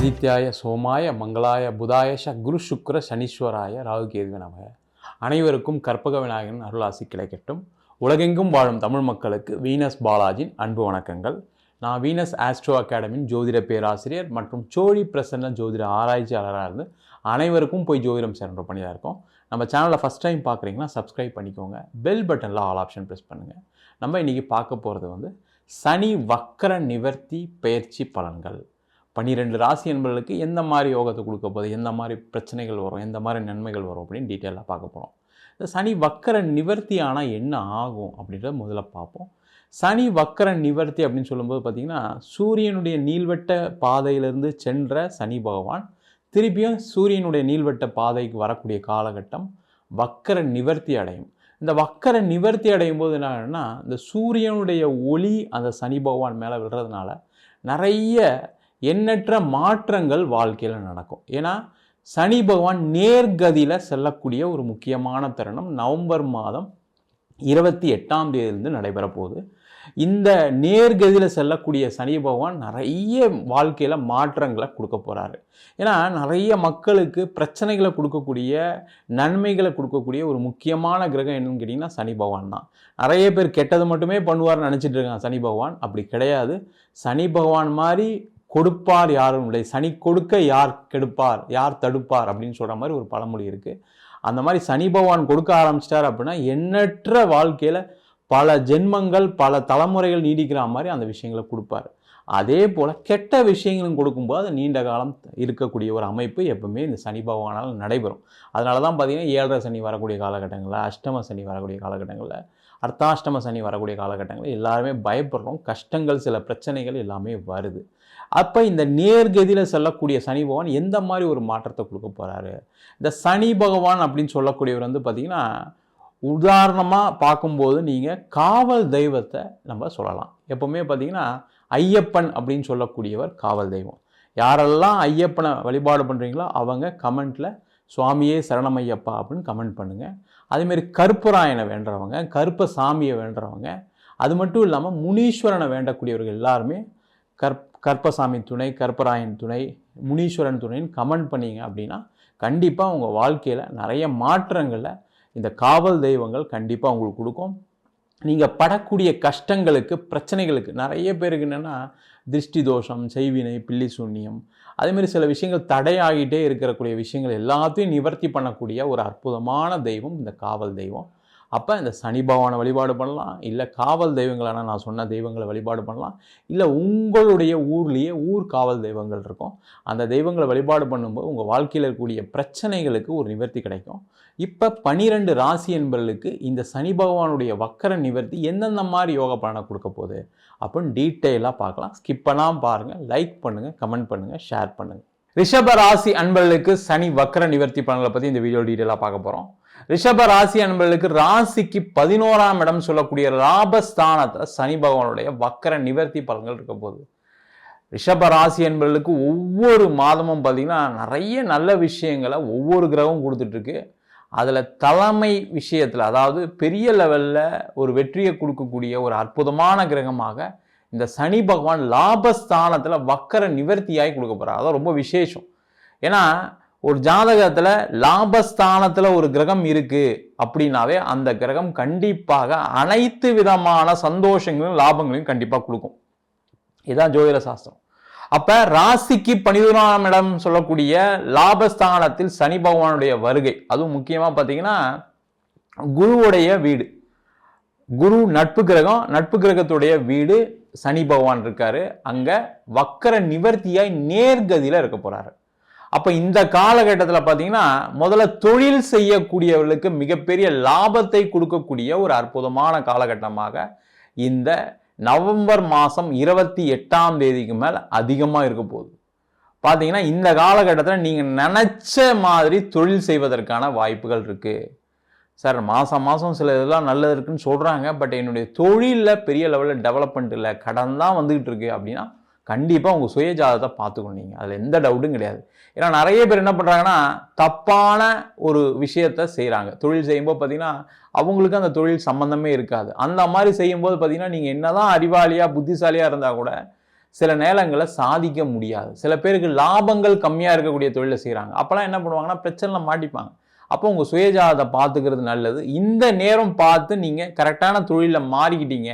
ஆதித்யாய சோமாய மங்களாய புதாய குரு சுக்ர சனீஸ்வராய ராகு கேதுவே நமக அனைவருக்கும் கற்பக விநாயகன் அருளாசி கிடைக்கட்டும். உலகெங்கும் வாழும் தமிழ் மக்களுக்கு வீனஸ் பாலாஜின் அன்பு வணக்கங்கள். நான் வீனஸ் ஆஸ்ட்ரோ அகாடமியின் ஜோதிட பேராசிரியர் மற்றும் சோழி பிரசன்ன ஜோதிட ஆராய்ச்சியாளராக இருந்து அனைவருக்கும் போய் ஜோதிடம் சேர்ன்ற பண்ணியாக இருக்கோம். நம்ம சேனலை ஃபஸ்ட் டைம் பார்க்குறீங்கன்னா சப்ஸ்கிரைப் பண்ணிக்கோங்க. பெல் பட்டனில் ஆல் ஆப்ஷன் ப்ரெஸ் பண்ணுங்கள் நம்ம இன்றைக்கி பார்க்க போகிறது வந்து சனி வக்கர நிவர்த்தி பயிற்சி பலன்கள். பன்னிரெண்டு ராசி என்பவர்களுக்கு எந்த மாதிரி யோகத்தை கொடுக்க போகுது? எந்த மாதிரி பிரச்சனைகள் வரும்? எந்த மாதிரி நன்மைகள் வரும்? அப்படின்னு டீட்டெயிலாக பார்க்க போகிறோம் இந்த சனி வக்கர நிவர்த்தி ஆனால் என்ன ஆகும் அப்படின்றத முதல்ல பார்ப்போம். சனி வக்கர நிவர்த்தி அப்படின்னு சொல்லும்போது பார்த்திங்கன்னா சூரியனுடைய நீள்வட்ட பாதையிலிருந்து சென்ற சனி பகவான் திருப்பியும் சூரியனுடைய நீள்வட்ட பாதைக்கு வரக்கூடிய காலகட்டம் வக்கர நிவர்த்தி அடையும். இந்த வக்கர நிவர்த்தி அடையும் போது என்னன்னா இந்த சூரியனுடைய ஒளி அந்த சனி பகவான் மேலே விடுறதுனால நிறைய எண்ணற்ற மாற்றங்கள் வாழ்க்கையில் நடக்கும். ஏன்னா சனி பகவான் நேர்கதியில் செல்லக்கூடிய ஒரு முக்கியமான தருணம் நவம்பர் மாதம் இருபத்தி எட்டாம் தேதியிலிருந்து நடைபெற போகுது இந்த நேர்கதியில் செல்லக்கூடிய சனி பகவான் நிறைய வாழ்க்கையில் மாற்றங்களை கொடுக்க போகிறாரு ஏன்னா நிறைய மக்களுக்கு பிரச்சனைகளை கொடுக்கக்கூடிய நன்மைகளை கொடுக்கக்கூடிய ஒரு முக்கியமான கிரகம் என்னன்னு கேட்டிங்கன்னா சனி பகவான் தான். நிறைய பேர் கெட்டது மட்டுமே பண்ணுவார்னு நினச்சிட்டு இருக்காங்க சனி பகவான். அப்படி கிடையாது. சனி பகவான் மாதிரி கொடுப்பார் யாரும் இல்லை. சனி கொடுக்க யார் கெடுப்பார்? யார் தடுப்பார்? அப்படின்னு சொல்கிற மாதிரி ஒரு பழமொழி இருக்குது அந்த மாதிரி சனி பகவான் கொடுக்க ஆரம்பிச்சிட்டார் அப்படின்னா எண்ணற்ற வாழ்க்கையில் பல ஜென்மங்கள் பல தலைமுறைகள் நீடிக்கிற மாதிரி அந்த விஷயங்களை கொடுப்பார். அதே போல் கெட்ட விஷயங்களும் கொடுக்கும்போது அது நீண்ட காலம் இருக்கக்கூடிய ஒரு அமைப்பு எப்பவுமே இந்த சனி பகவானால் நடைபெறும். அதனால தான் பார்த்திங்கன்னா ஏழரை சனி வரக்கூடிய காலகட்டங்களில் அஷ்டம சனி வரக்கூடிய காலகட்டங்களில் அர்த்தாஷ்டம சனி வரக்கூடிய காலகட்டங்களில் எல்லாருமே பயப்படுறோம். கஷ்டங்கள் சில பிரச்சனைகள் எல்லாமே வருது. அப்போ இந்த நேர்கதியில் செல்லக்கூடிய சனி பகவான் எந்த மாதிரி ஒரு மாற்றத்தை கொடுக்க போகிறாரு இந்த சனி பகவான் அப்படின்னு சொல்லக்கூடியவர் வந்து பார்த்திங்கன்னா உதாரணமாக பார்க்கும்போது நீங்கள் காவல் தெய்வத்தை நம்ம சொல்லலாம். எப்போவுமே பார்த்தீங்கன்னா ஐயப்பன் அப்படின்னு சொல்லக்கூடியவர் காவல் தெய்வம். யாரெல்லாம் ஐயப்பனை வழிபாடு பண்ணுறீங்களோ அவங்க கமெண்ட்டில் சுவாமியே சரணமையப்பா அப்படின்னு கமெண்ட் பண்ணுங்கள் அதேமாரி கருப்பராயனை வேண்டுறவங்க கருப்ப சாமியை வேண்டுறவங்க அது மட்டும் இல்லாமல் முனீஸ்வரனை வேண்டக்கூடியவர்கள் எல்லாருமே கற் கற்பசாமி துணை கற்பராயன் துணை முனீஸ்வரன் துணைன்னு கமெண்ட் பண்ணீங்க அப்படின்னா கண்டிப்பாக உங்கள் வாழ்க்கையில் நிறைய மாற்றங்களை இந்த காவல் தெய்வங்கள் கண்டிப்பாக உங்களுக்கு கொடுக்கும். நீங்கள் படக்கூடிய கஷ்டங்களுக்கு பிரச்சனைகளுக்கு நிறைய பேருக்கு என்னென்னா திருஷ்டி தோஷம் செய்வினை பில்லி சூன்யம் அதேமாரி சில விஷயங்கள் தடையாகிட்டே இருக்கக்கூடிய விஷயங்கள் எல்லாத்தையும் நிவர்த்தி பண்ணக்கூடிய ஒரு அற்புதமான தெய்வம் இந்த காவல் தெய்வம். அப்போ இந்த சனி பகவானை வழிபாடு பண்ணலாம். இல்லை காவல் தெய்வங்களான நான் சொன்ன தெய்வங்களை வழிபாடு பண்ணலாம். இல்லை உங்களுடைய ஊர்லேயே ஊர் காவல் தெய்வங்கள் இருக்கும். அந்த தெய்வங்களை வழிபாடு பண்ணும்போது உங்கள் வாழ்க்கையில் இருக்கக்கூடிய பிரச்சனைகளுக்கு ஒரு நிவர்த்தி கிடைக்கும். இப்போ பனிரெண்டு ராசி என்பவர்களுக்கு இந்த சனி பகவானுடைய வக்கர நிவர்த்தி எந்தெந்த மாதிரி யோக பலனை கொடுக்க போகுது? அப்படின்னு டீட்டெயிலாக பார்க்கலாம். ஸ்கிப் பண்ணாமல் பாருங்கள் லைக் பண்ணுங்கள் கமெண்ட் பண்ணுங்கள் ஷேர் பண்ணுங்கள் ரிஷப ராசி அன்பர்களுக்கு சனி வக்கர நிவர்த்தி பலன்களை பற்றி இந்த வீடியோ டீட்டெயிலாக பார்க்க போகிறோம் ரிஷப ராசி அன்பர்களுக்கு ராசிக்கு பதினோராம் இடம் சொல்லக்கூடிய லாபஸ்தானத்தை சனி பகவானுடைய வக்கர நிவர்த்தி பலன்கள் இருக்க போகுது. ரிஷப ராசி என்பவர்களுக்கு ஒவ்வொரு மாதமும் பார்த்திங்கன்னா நிறைய நல்ல விஷயங்களை ஒவ்வொரு கிரகம் கொடுத்துட்ருக்கு. அதில் தலைமை விஷயத்தில் அதாவது பெரிய லெவலில் ஒரு வெற்றியை கொடுக்கக்கூடிய ஒரு அற்புதமான கிரகமாக இந்த சனி பகவான் லாபஸ்தானத்தில் வக்கர நிவர்த்தியாகி கொடுக்க போகிறார் அதான் ரொம்ப விசேஷம். ஏன்னா ஒரு ஜாதகத்தில் லாபஸ்தானத்தில் ஒரு கிரகம் இருக்குது அப்படின்னாவே அந்த கிரகம் கண்டிப்பாக அனைத்து விதமான சந்தோஷங்களும் லாபங்களையும் கண்டிப்பாக கொடுக்கும். இதுதான் ஜோதிட சாஸ்திரம். அப்போ ராசிக்கு பனிதூராம் இடம் சொல்லக்கூடிய லாபஸ்தானத்தில் சனி பகவானுடைய வருகை. அதுவும் முக்கியமாக பார்த்தீங்கன்னா குருவுடைய வீடு. குரு நட்பு கிரகம் நட்பு கிரகத்துடைய வீடு சனி பகவான் இருக்காரு. அங்கே வக்கர நிவர்த்தியாய் நேர்கதியில் இருக்க போகிறாரு அப்போ இந்த காலகட்டத்தில் பார்த்தீங்கன்னா முதல்ல தொழில் செய்யக்கூடியவர்களுக்கு மிகப்பெரிய லாபத்தை கொடுக்கக்கூடிய ஒரு அற்புதமான காலகட்டமாக இந்த நவம்பர் மாதம் இருபத்தி எட்டாம் தேதிக்கு மேலே அதிகமாக இருக்க போகுது. பார்த்தீங்கன்னா இந்த காலகட்டத்தில் நீங்கள் நினச்ச மாதிரி தொழில் செய்வதற்கான வாய்ப்புகள் இருக்குது சார் மாதம் மாதம் சில இதெல்லாம் நல்லது இருக்குன்னு சொல்கிறாங்க பட் என்னுடைய தொழிலில் பெரிய லெவலில் டெவலப்மெண்ட் இல்லை கடன் தான் வந்துக்கிட்டு இருக்கு அப்படின்னா கண்டிப்பாக உங்கள் சுய ஜாதகத்தை பார்த்துக்கணும் நீங்கள் அதில் எந்த டவுட்டும் கிடையாது. ஏன்னா நிறைய பேர் என்ன பண்ணுறாங்கன்னா தப்பான ஒரு விஷயத்த செய்கிறாங்க தொழில் செய்யும்போது பார்த்தீங்கன்னா அவங்களுக்கு அந்த தொழில் சம்மந்தமே இருக்காது. அந்த மாதிரி செய்யும்போது பார்த்தீங்கன்னா நீங்கள் என்ன தான் அறிவாளியாக புத்திசாலியாக இருந்தால் கூட சில நேரங்களில் சாதிக்க முடியாது. சில பேருக்கு லாபங்கள் கம்மியாக இருக்கக்கூடிய தொழிலை செய்கிறாங்க அப்போல்லாம் என்ன பண்ணுவாங்கன்னா பிரச்சனைல மாட்டிப்பாங்க. அப்போ உங்கள் சுயஜாதத்தை பார்த்துக்கிறது நல்லது. இந்த நேரம் பார்த்து நீங்கள் கரெக்டான தொழிலில் மாறிக்கிட்டீங்க.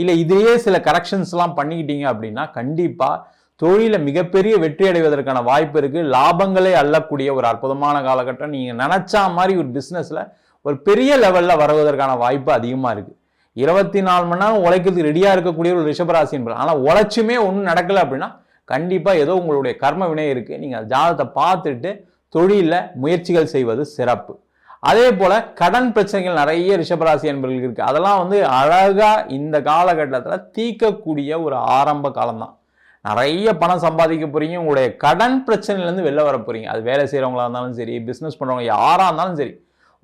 இல்லை இதையே சில கரெக்ஷன்ஸ்லாம் பண்ணிக்கிட்டீங்க அப்படின்னா கண்டிப்பாக தொழிலில் மிகப்பெரிய வெற்றி அடைவதற்கான வாய்ப்பு இருக்குது லாபங்களே அள்ளக்கூடிய ஒரு அற்புதமான காலகட்டம். நீங்கள் நினச்சா மாதிரி ஒரு பிஸ்னஸில் ஒரு பெரிய லெவலில் வருவதற்கான வாய்ப்பு அதிகமாக இருக்குது இருபத்தி நாலு மணி நேரம் உழைக்கிறதுக்கு ரெடியாக இருக்கக்கூடிய ஒரு ரிஷபராசி என்பது. ஆனால் உழைச்சுமே ஒன்றும் நடக்கலை அப்படின்னா கண்டிப்பாக ஏதோ உங்களுடைய கர்ம வினை இருக்குது நீங்கள் ஜாதகத்தை பார்த்துட்டு தொழிலில் முயற்சிகள் செய்வது சிறப்பு. அதே போல் கடன் பிரச்சனைகள் நிறைய ரிஷபராசி என்பர்களுக்கு இருக்குது அதெல்லாம் வந்து அழகாக இந்த காலகட்டத்தில் தீர்க்கக்கூடிய ஒரு ஆரம்ப காலம்தான். நிறைய பணம் சம்பாதிக்க போகிறீங்க உங்களுடைய கடன் பிரச்சனையிலேருந்து வெளில வர போகிறீங்க அது வேலை செய்கிறவங்களா இருந்தாலும் சரி பிஸ்னஸ் பண்ணுறவங்க யாராக இருந்தாலும் சரி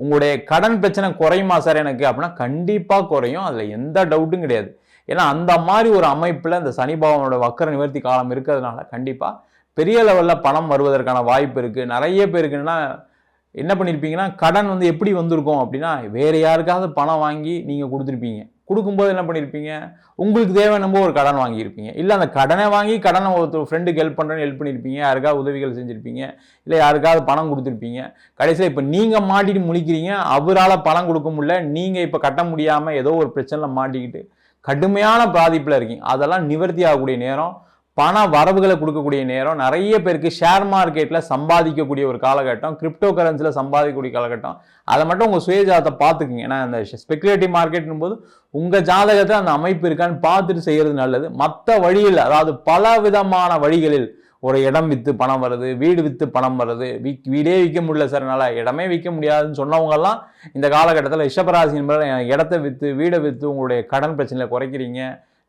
உங்களுடைய கடன் பிரச்சனை குறையுமா சார் எனக்கு? அப்படின்னா கண்டிப்பாக குறையும். அதில் எந்த டவுட்டும் கிடையாது. ஏன்னா அந்த மாதிரி ஒரு அமைப்பில் இந்த சனி பகவானோட வக்கர நிவர்த்தி காலம் இருக்கிறதுனால கண்டிப்பாக பெரிய லெவலில் பணம் வருவதற்கான வாய்ப்பு இருக்குது நிறைய பேருக்குன்னா என்ன பண்ணியிருப்பீங்கன்னா கடன் வந்து எப்படி வந்திருக்கும் அப்படின்னா வேறு யாருக்காவது பணம் வாங்கி நீங்கள் கொடுத்துருப்பீங்க. கொடுக்கும்போது என்ன பண்ணியிருப்பீங்க உங்களுக்கு தேவையான ஒரு கடன் வாங்கியிருப்பீங்க. இல்லை அந்த கடனை வாங்கி கடனை ஒருத்தர் ஃப்ரெண்டுக்கு ஹெல்ப் பண்ணுறேன்னு ஹெல்ப் பண்ணியிருப்பீங்க யாருக்காவது உதவிகள் செஞ்சுருப்பீங்க. இல்லை யாருக்காவது பணம் கொடுத்துருப்பீங்க. கடைசியில் இப்போ நீங்கள் மாட்டிட்டு முழிக்கிறீங்க. அவரால் பணம் கொடுக்க முடியல. நீங்கள் இப்போ கட்ட முடியாமல் ஏதோ ஒரு பிரச்சனையில் மாட்டிக்கிட்டு கடுமையான பாதிப்பில் இருக்கீங்க. அதெல்லாம் நிவர்த்தி ஆகக்கூடிய நேரம். பண வரவுகளை கொடுக்கக்கூடிய நேரம் நிறைய பேருக்கு ஷேர் மார்க்கெட்டில் சம்பாதிக்கக்கூடிய ஒரு காலகட்டம் கிரிப்டோ கரன்சியில் சம்பாதிக்கக்கூடிய காலகட்டம். அதை மட்டும் உங்கள் சுயஜாதத்தை பார்த்துக்குங்க. ஏன்னா அந்த ஸ்பெகுலேட்டிவ் மார்க்கெட்னும் போது உங்கள் ஜாதகத்தை அந்த அமைப்பு இருக்கான்னு பார்த்துட்டு செய்கிறது நல்லது. மற்ற வழியில் அதாவது பல விதமான வழிகளில் ஒரு இடம் விற்று பணம் வருது வீடு விற்று பணம் வருது. விக் வீடே விற்க முடியல சார் என்னால் இடமே விற்க முடியாதுன்னு சொன்னவங்கெல்லாம் இந்த காலகட்டத்தில் ரிஷபராசி என்பதில் இடத்த விற்று வீடை விற்று உங்களுடைய கடன் பிரச்சனையில் குறைக்கிறீங்க.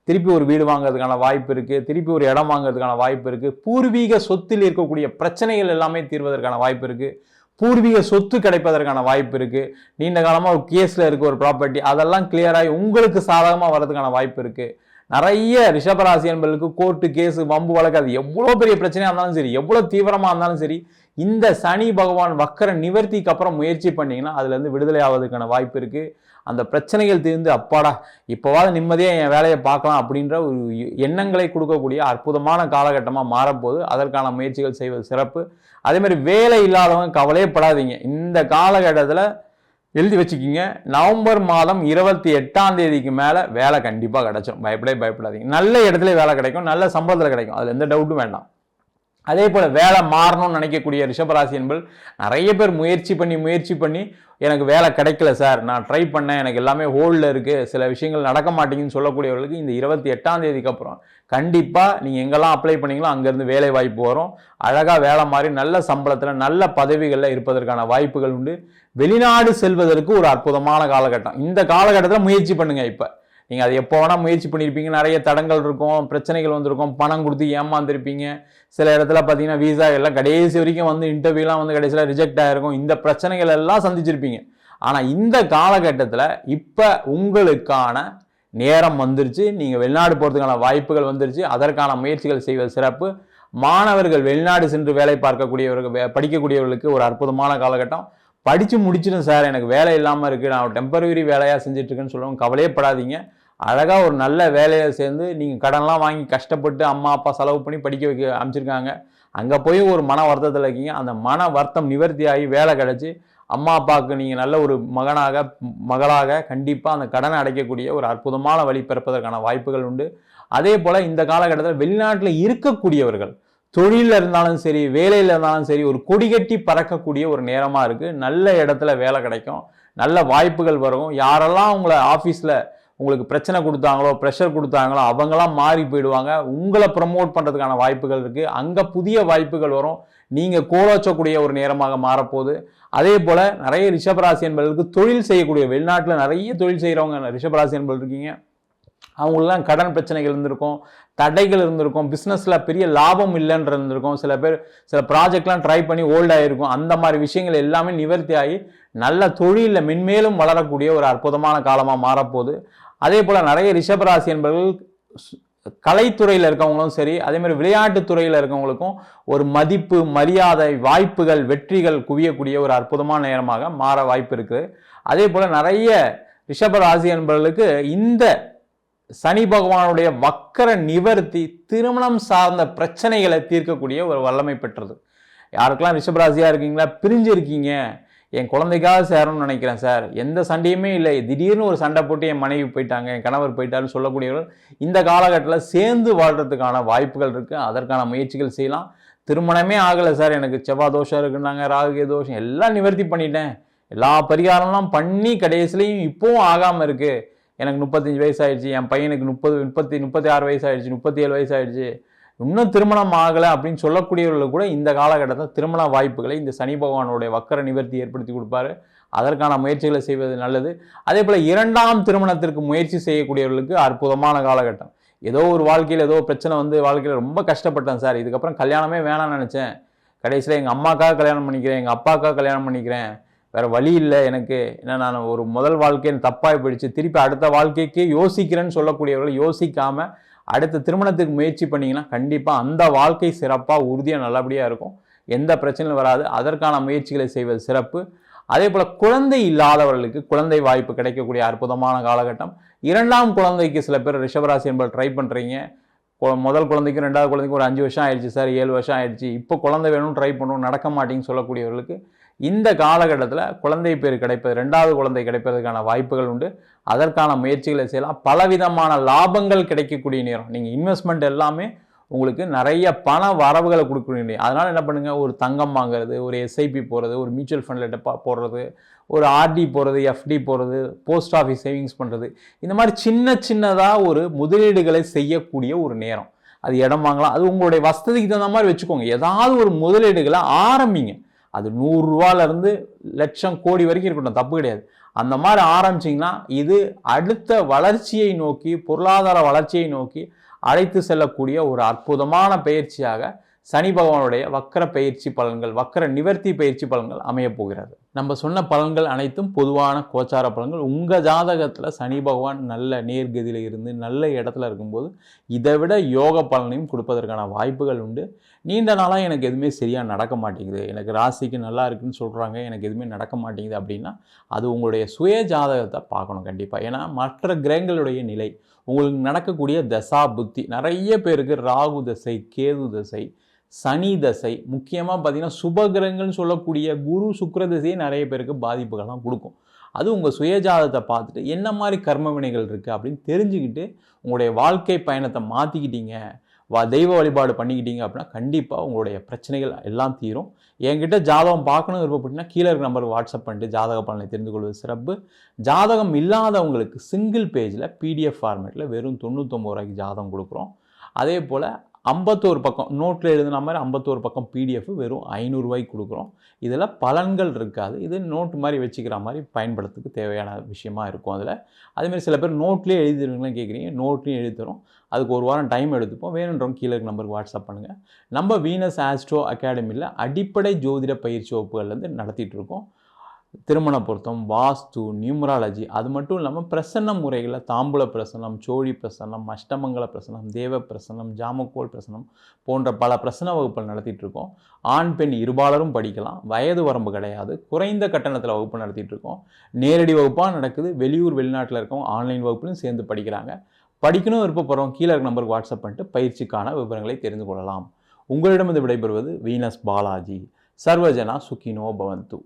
திருப்பி ஒரு வீடு வாங்குறதுக்கான வாய்ப்பு இருக்குது திருப்பி ஒரு இடம் வாங்குறதுக்கான வாய்ப்பு இருக்குது பூர்வீக சொத்தில் இருக்கக்கூடிய பிரச்சனைகள் எல்லாமே தீர்வதற்கான வாய்ப்பு இருக்குது பூர்வீக சொத்து கிடைப்பதற்கான வாய்ப்பு இருக்குது நீண்ட காலமாக ஒரு கேஸில் இருக்க ஒரு ப்ராப்பர்ட்டி அதெல்லாம் கிளியராகி உங்களுக்கு சாதகமாக வர்றதுக்கான வாய்ப்பு இருக்குது நிறைய ரிஷபராசி என்பர்களுக்கு கோர்ட்டு கேஸு வம்பு வழக்கு அது எவ்வளோ பெரிய பிரச்சனையாக இருந்தாலும் சரி எவ்வளோ தீவிரமாக இருந்தாலும் சரி இந்த சனி பகவான் வக்கர நிவர்த்திக்கு அப்புறம் முயற்சி பண்ணிங்கன்னா அதுலேருந்து விடுதலை ஆவதற்கான வாய்ப்பு இருக்குது அந்த பிரச்சனைகள் தீர்ந்து அப்பாடா இப்போவாது நிம்மதியாக என் வேலையை பார்க்கலாம் அப்படின்ற ஒரு எண்ணங்களை கொடுக்கக்கூடிய அற்புதமான காலகட்டமாக மாறப்போது அதற்கான முயற்சிகள் செய்வது சிறப்பு. அதே மாதிரி வேலை இல்லாதவங்க கவலையப்படாதீங்க. இந்த காலகட்டத்தில் எழுதி வச்சுக்கிங்க. நவம்பர் மாதம் இருபத்தி எட்டாம் தேதிக்கு மேலே வேலை கண்டிப்பாக கிடைச்சிடும் பயப்படவே பயப்படாதீங்க. நல்ல இடத்துல வேலை கிடைக்கும். நல்ல சம்பளத்தில் கிடைக்கும். அதில் எந்த டவுட்டும் வேண்டாம். அதே போல் வேலை மாறணும்னு நினைக்கக்கூடிய ரிஷபராசி என்பது நிறைய பேர் முயற்சி பண்ணி முயற்சி பண்ணி எனக்கு வேலை கிடைக்கல சார் நான் ட்ரை பண்ணேன் எனக்கு எல்லாமே ஹோல்டில் இருக்குது சில விஷயங்கள் நடக்க மாட்டேங்குன்னு சொல்லக்கூடியவர்களுக்கு இந்த இருபத்தி எட்டாம் தேதிக்கு அப்புறம் கண்டிப்பாக நீங்கள் எங்கெல்லாம் அப்ளை பண்ணீங்களோ அங்கேருந்து வேலை வாய்ப்பு வரும். அழகாக வேலை மாதிரி நல்ல சம்பளத்தில் நல்ல பதவிகளில் இருப்பதற்கான வாய்ப்புகள் உண்டு. வெளிநாடு செல்வதற்கு ஒரு அற்புதமான காலகட்டம். இந்த காலகட்டத்தில் முயற்சி பண்ணுங்கள் இப்போ. நீங்கள் அதை எப்போ வேணால் முயற்சி பண்ணியிருப்பீங்க. நிறைய தடங்கள் இருக்கும் பிரச்சனைகள் வந்திருக்கும் பணம் கொடுத்து ஏமாந்துருப்பீங்க. சில இடத்துல பார்த்தீங்கன்னா வீசா எல்லாம் கடைசி வரைக்கும் வந்து இன்டர்வியூலாம் வந்து கடைசியில் ரிஜெக்ட் ஆகிருக்கும் இந்த பிரச்சனைகள் எல்லாம் சந்திச்சிருப்பீங்க. ஆனால் இந்த காலகட்டத்தில் இப்போ உங்களுக்கான நேரம் வந்துருச்சு. நீங்கள் வெளிநாடு போகிறதுக்கான வாய்ப்புகள் வந்துருச்சு. அதற்கான முயற்சிகள் செய்வது சிறப்பு. மாணவர்கள் வெளிநாடு சென்று வேலை பார்க்கக்கூடியவர்கள் படிக்கக்கூடியவர்களுக்கு ஒரு அற்புதமான காலகட்டம். படித்து முடிச்சிடும் சார். எனக்கு வேலை இல்லாமல் இருக்குது நான் டெம்பரவரி வேலையாக செஞ்சிட்ருக்கேன்னு சொல்லவும் கவலையப்படாதீங்க அழகாக ஒரு நல்ல வேலையில் சேர்ந்து நீங்கள் கடன்லாம் வாங்கி கஷ்டப்பட்டு அம்மா அப்பா செலவு பண்ணி படிக்க வைக்க அமைச்சிருக்காங்க. அங்கே போய் ஒரு மன வருத்தத்தில் இருக்கீங்க. அந்த மன வருத்தம் நிவர்த்தி ஆகி வேலை கிடச்சி அம்மா அப்பாவுக்கு நீங்கள் நல்ல ஒரு மகனாக மகளாக கண்டிப்பாக அந்த கடனை அடைக்கக்கூடிய ஒரு அற்புதமான வழி பிறப்பதற்கான வாய்ப்புகள் உண்டு. அதே போல் இந்த காலகட்டத்தில் வெளிநாட்டில் இருக்கக்கூடியவர்கள் தொழிலில் இருந்தாலும் சரி வேலையில் இருந்தாலும் சரி ஒரு கொடி கட்டி பறக்கக்கூடிய ஒரு நேரமாக இருக்குது நல்ல இடத்துல வேலை கிடைக்கும். நல்ல வாய்ப்புகள் வரும். யாரெல்லாம் உங்களை ஆஃபீஸில் உங்களுக்கு பிரச்சனை கொடுத்தாங்களோ ப்ரெஷர் கொடுத்தாங்களோ அவங்களாம் மாறி போயிடுவாங்க. உங்களை ப்ரமோட் பண்ணுறதுக்கான வாய்ப்புகள் இருக்குது அங்கே புதிய வாய்ப்புகள் வரும். நீங்கள் கோலோச்சக்கூடிய ஒரு நேரமாக மாறப்போகுது. அதே போல் நிறைய ரிஷபராசி என்பதற்கு தொழில் செய்யக்கூடிய வெளிநாட்டில் நிறைய தொழில் செய்கிறவங்க ரிஷபராசி என்பது இருக்கீங்க. அவங்களெலாம் கடன் பிரச்சனைகள் இருந்திருக்கும் தடைகள் இருந்திருக்கும் பிஸ்னஸில் பெரிய லாபம் இல்லைன்ற இருந்திருக்கும். சில பேர் சில ப்ராஜெக்ட்லாம் ட்ரை பண்ணி ஓல்ட் ஆகிருக்கும் அந்த மாதிரி விஷயங்கள் எல்லாமே நிவர்த்தி ஆகி நல்ல தொழிலில் மென்மேலும் வளரக்கூடிய ஒரு அற்புதமான காலமாக மாறப்போகுது. அதே போல் நிறைய ரிஷபராசி என்பவர்கள் கலைத்துறையில் இருக்கவங்களும் சரி அதே மாதிரி துறையில் இருக்கவங்களுக்கும் ஒரு மதிப்பு மரியாதை வாய்ப்புகள் வெற்றிகள் குவியக்கூடிய ஒரு அற்புதமான நேரமாக மாற வாய்ப்பு இருக்குது. அதே போல் நிறைய ரிஷபராசி என்பவர்களுக்கு இந்த சனி பகவானுடைய வக்கர நிவர்த்தி திருமணம் சார்ந்த பிரச்சனைகளை தீர்க்கக்கூடிய ஒரு வல்லமை பெற்றது. யாருக்கெல்லாம் ரிஷபராசியாக இருக்கீங்களா பிரிஞ்சு இருக்கீங்க என் குழந்தைக்காக சேரணும்னு நினைக்கிறேன் சார். எந்த சண்டையுமே இல்லை. திடீர்னு ஒரு சண்டை போட்டு என் மனைவி போயிட்டாங்க என் கணவர் போயிட்டாருன்னு சொல்லக்கூடியவர்கள் இந்த காலகட்டத்தில் சேர்ந்து வாழ்கிறதுக்கான வாய்ப்புகள் இருக்குது அதற்கான முயற்சிகள் செய்யலாம். திருமணமே ஆகலை சார். எனக்கு செவ்வாய் தோஷம் இருக்குன்னாங்க ராகுகே தோஷம் எல்லாம் நிவர்த்தி பண்ணிட்டேன். எல்லா பரிகாரம்லாம் பண்ணி கடைசிலையும் இப்போவும் ஆகாமல் இருக்குது எனக்கு முப்பத்தஞ்சு வயசு ஆயிடுச்சு என் பையனுக்கு முப்பது முப்பத்தி முப்பத்தி ஆறு வயசு ஆயிடுச்சு முப்பத்தி ஏழு வயசு ஆயிடுச்சு இன்னும் திருமணம் ஆகலை அப்படின்னு சொல்லக்கூடியவர்கள் கூட இந்த காலகட்டத்தில் திருமண வாய்ப்புகளை இந்த சனி பகவானுடைய வக்கர நிவர்த்தி ஏற்படுத்தி கொடுப்பாரு. அதற்கான முயற்சிகளை செய்வது நல்லது. அதே போல் இரண்டாம் திருமணத்திற்கு முயற்சி செய்யக்கூடியவர்களுக்கு அற்புதமான காலகட்டம். ஏதோ ஒரு வாழ்க்கையில் ஏதோ பிரச்சனை வந்து வாழ்க்கையில் ரொம்ப கஷ்டப்பட்டேன் சார். இதுக்கப்புறம் கல்யாணமே வேணாம்னு நினச்சேன். கடைசியில் எங்கள் அம்மாக்காக கல்யாணம் பண்ணிக்கிறேன் எங்கள் அப்பாக்காக கல்யாணம் பண்ணிக்கிறேன். வேறு வழி இல்லை எனக்கு. ஏன்னா நான் ஒரு முதல் வாழ்க்கையை தப்பாகி போயிடுச்சு. திருப்பி அடுத்த வாழ்க்கைக்கு யோசிக்கிறேன்னு சொல்லக்கூடியவர்கள் யோசிக்காமல் அடுத்த திருமணத்துக்கு முயற்சி பண்ணிங்கன்னா கண்டிப்பாக அந்த வாழ்க்கை சிறப்பாக உறுதியாக நல்லபடியாக இருக்கும். எந்த பிரச்சனையும் வராது. அதற்கான முயற்சிகளை செய்வது சிறப்பு. அதே போல் குழந்தை இல்லாதவர்களுக்கு குழந்தை வாய்ப்பு கிடைக்கக்கூடிய அற்புதமான காலகட்டம். இரண்டாம் குழந்தைக்கு சில பேர் ரிஷபராசி என்பது ட்ரை பண்ணுறீங்க முதல் குழந்தைக்கும் ரெண்டாவது குழந்தைக்கும் ஒரு அஞ்சு வருஷம் ஆயிடுச்சு சார் ஏழு வருஷம் ஆயிடுச்சு. இப்போ குழந்தை வேணும் ட்ரை பண்ணணும் நடக்க மாட்டேங்குன்னு சொல்லக்கூடியவர்களுக்கு இந்த காலகட்டத்தில் குழந்தை பேர் கிடைப்பது ரெண்டாவது குழந்தை கிடைப்பதற்கான வாய்ப்புகள் உண்டு. அதற்கான முயற்சிகளை செய்யலாம். பலவிதமான லாபங்கள் கிடைக்கக்கூடிய நேரம். நீங்கள் இன்வெஸ்ட்மெண்ட் எல்லாமே உங்களுக்கு நிறைய பண வரவுகளை கொடுக்கக்கூடிய அதனால் என்ன பண்ணுங்கள் ஒரு தங்கம் வாங்குறது ஒரு எஸ்ஐபி போகிறது ஒரு மியூச்சுவல் ஃபண்டில் டெப்பா போடுறது ஒரு ஆர்டி போகிறது எஃப்டி போகிறது போஸ்ட் ஆஃபீஸ் சேவிங்ஸ் பண்ணுறது இந்த மாதிரி சின்ன சின்னதாக ஒரு முதலீடுகளை செய்யக்கூடிய ஒரு நேரம். அது இடம் வாங்கலாம். அது உங்களுடைய வசதிக்கு தகுந்த மாதிரி வச்சுக்கோங்க. ஏதாவது ஒரு முதலீடுகளை ஆரம்பிங்க. அது நூறுரூவாலேருந்து லட்சம் கோடி வரைக்கும் இருக்கட்டும் தப்பு கிடையாது. அந்த மாதிரி ஆரம்பிச்சிங்கன்னா இது அடுத்த வளர்ச்சியை நோக்கி பொருளாதார வளர்ச்சியை நோக்கி அழைத்து செல்லக்கூடிய ஒரு அற்புதமான பயிற்சியாக சனி பகவானுடைய வக்கர பயிற்சி பலன்கள் வக்கர நிவர்த்தி பயிற்சி பலன்கள் அமையப் போகிறது. நம்ம சொன்ன பலன்கள் அனைத்தும் பொதுவான கோச்சார பலன்கள். உங்கள் ஜாதகத்தில் சனி பகவான் நல்ல நேர்கதியில் இருந்து நல்ல இடத்துல இருக்கும்போது இதை விட யோக பலனையும் கொடுப்பதற்கான வாய்ப்புகள் உண்டு. நீண்ட நாளாக எனக்கு எதுவுமே சரியாக நடக்க மாட்டேங்குது. எனக்கு ராசிக்கு நல்லா இருக்குன்னு சொல்கிறாங்க எனக்கு எதுவுமே நடக்க மாட்டேங்குது அப்படின்னா அது உங்களுடைய சுய ஜாதகத்தை பார்க்கணும் கண்டிப்பாக ஏன்னா மற்ற கிரகங்களுடைய நிலை உங்களுக்கு நடக்கக்கூடிய தசா புத்தி நிறைய பேருக்கு ராகு தசை கேது தசை சனி தசை முக்கியமாக பார்த்தீங்கன்னா சுபகிரகங்கள்னு சொல்லக்கூடிய குரு சுக்கர தசையே நிறைய பேருக்கு பாதிப்புகள்லாம் கொடுக்கும். அது உங்கள் சுயஜாதத்தை பார்த்துட்டு என்ன மாதிரி கர்ம வினைகள் இருக்குது அப்படின்னு தெரிஞ்சுக்கிட்டு உங்களுடைய வாழ்க்கை பயணத்தை மாற்றிக்கிட்டீங்க வா தெய்வ வழிபாடு பண்ணிக்கிட்டீங்க அப்படின்னா கண்டிப்பாக உங்களுடைய பிரச்சனைகள் எல்லாம் தீரும். என்கிட்ட ஜாதகம் பார்க்கணும் விருப்பப்பட்டீங்கன்னா கீழே இருக்க நம்பருக்கு வாட்ஸ்அப் பண்ணிட்டு ஜாதக பலனை தெரிந்து கொள்வது சிறப்பு. ஜாதகம் இல்லாதவங்களுக்கு சிங்கிள் பேஜில் பிடிஎஃப் ஃபார்மேட்டில் வெறும் தொண்ணூற்றொம்பது ரூபாய்க்கு ஜாதகம் கொடுக்குறோம். அதே போல் ஐம்பத்தோரு பக்கம் நோட்டில் எழுதின மாதிரி ஐம்பத்தோரு பக்கம் பிடிஎஃப் வெறும் ஐநூறுரூவாய்க்கு கொடுக்குறோம். இதில் பலன்கள் இருக்காது. இது நோட்டு மாதிரி வச்சுக்கிற மாதிரி பயன்படுத்துக்கு தேவையான விஷயமா இருக்கும் அதில். அதேமாதிரி சில பேர் நோட்லேயே எழுதிடுவீங்களாம் கேட்குறீங்க நோட்லேயும் எழுதி அதுக்கு ஒரு வாரம் டைம் எடுத்துப்போம். வேணுன்றவங்க கீழே இருக்க நம்பருக்கு வாட்ஸ்அப் பண்ணுங்கள் நம்ம வீனஸ் ஆஸ்ட்ரோ அகாடமியில் அடிப்படை ஜோதிட பயிற்சி வகுப்புகள்லேருந்து நடத்திட்டு இருக்கோம். திருமண பொருத்தம் வாஸ்து நியூமராலஜி அது மட்டும் இல்லாமல் பிரசன்ன முறைகளில் தாம்பூல பிரசனம் சோழி பிரசனம் அஷ்டமங்கல பிரசனம் தேவ பிரசனம் ஜாமக்கோல் பிரசனம் போன்ற பல பிரசன வகுப்புகள் நடத்திட்டு இருக்கோம். ஆண் பெண் இருபாலரும் படிக்கலாம். வயது வரம்பு கிடையாது. குறைந்த கட்டணத்தில் வகுப்பு நடத்திட்டு இருக்கோம். நேரடி வகுப்பாக நடக்குது. வெளியூர் வெளிநாட்டில் இருக்கவங்க ஆன்லைன் வகுப்புலையும் சேர்ந்து படிக்கிறாங்க. படிக்கணும் விருப்பப்படுறோம் கீழே இருக்க நம்பருக்கு வாட்ஸ்அப் பண்ணிட்டு பயிற்சிக்கான விவரங்களை தெரிந்து கொள்ளலாம். உங்களிடமிருந்து விடைபெறுவது வீனஸ் பாலாஜி. சர்வஜனா சுகினோ பவந்து.